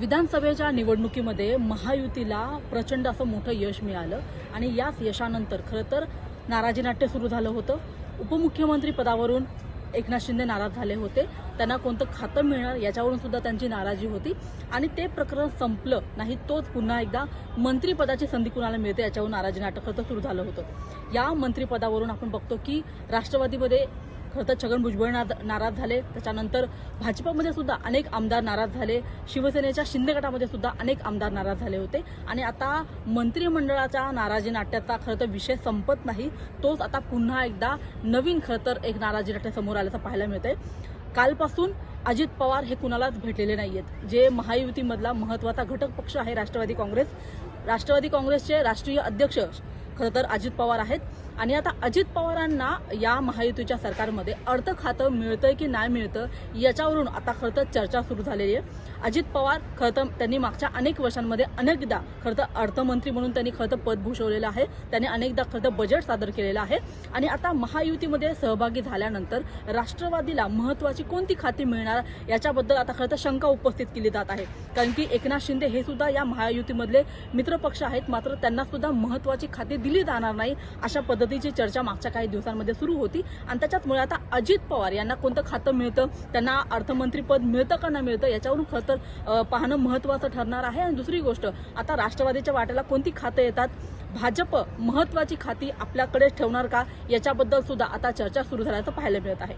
विधानसभेच्या निवडणुकीमध्ये महायुतीला प्रचंड असं मोठं यश मिळालं आणि याच यशानंतर खरं तर नाराजी नाट्य सुरू झालं होतं. उपमुख्यमंत्री पदावरून एकनाथ शिंदे नाराज झाले होते. त्यांना कोणतं खातं मिळणार याच्यावरून सुद्धा त्यांची नाराजी होती. आणि ते प्रकरण संपलं नाही तोच पुन्हा एकदा मंत्रिपदाची संधी कुणाला मिळते याच्यावरून नाराजी नाटक खरं सुरू झालं होतं. या मंत्रिपदावरून आपण बघतो की राष्ट्रवादीमध्ये खरं तर छगन भुजबळ नाराज झाले. त्याच्यानंतर भाजपमध्ये सुद्धा अनेक आमदार नाराज झाले. शिवसेनेच्या शिंदे गटामध्ये सुद्धा अनेक आमदार नाराज झाले होते. आणि आता मंत्रिमंडळाच्या नाराजी नाट्याचा खरं तर विषय संपत नाही. तोच आता पुन्हा एकदा नवीन खरं तर एक नाराजी नाट्य समोर आल्याचं पाहायला मिळतंय. कालपासून अजित पवार हे कुणालाच भेटलेले नाहीयेत. जे महायुतीमधला महत्त्वाचा घटक पक्ष आहे राष्ट्रवादी काँग्रेस. राष्ट्रवादी काँग्रेसचे राष्ट्रीय अध्यक्ष खरं तर अजित पवार आहेत. आणि आता अजित पवारांना या महायुतीच्या सरकारमध्ये अर्थ खातं मिळतंय की नाही मिळतं याच्यावरून आता खरं तर चर्चा सुरू झालेली आहे. अजित पवार खरं तर त्यांनी मागच्या अनेक वर्षांमध्ये अनेकदा खरं तर अर्थमंत्री म्हणून त्यांनी खरं तर पद भूषवलेलं आहे. त्यांनी अनेकदा खरं तर बजेट सादर केलेलं आहे. आणि आता महायुतीमध्ये सहभागी झाल्यानंतर राष्ट्रवादीला महत्वाची कोणती खाती मिळणार याच्याबद्दल आता खरं तर शंका उपस्थित केली जात आहे. कारण की एकनाथ शिंदे हे सुद्धा या महायुतीमधले मित्रपक्ष आहेत मात्र त्यांना सुद्धा महत्वाची खाती दिली जाणार नाही अशा पद्धतीची चर्चा मागच्या काही दिवसांमध्ये सुरू होती आणि त्याच्याचमुळे आता अजित पवार यांना कोणतं खातं मिळतं त्यांना अर्थमंत्रीपद मिळतं का नाही मिळतं याच्यावरून खरं तर पाहणं महत्वाचं ठरणार आहे. आणि दुसरी गोष्ट आता राष्ट्रवादीच्या वाट्याला कोणती खातं येतात? भाजप महत्वाची खाती आपल्याकडे ठेवणार का? याच्याबद्दल सुद्धा आता चर्चा सुरू झाल्याचं पाहायला मिळत आहे.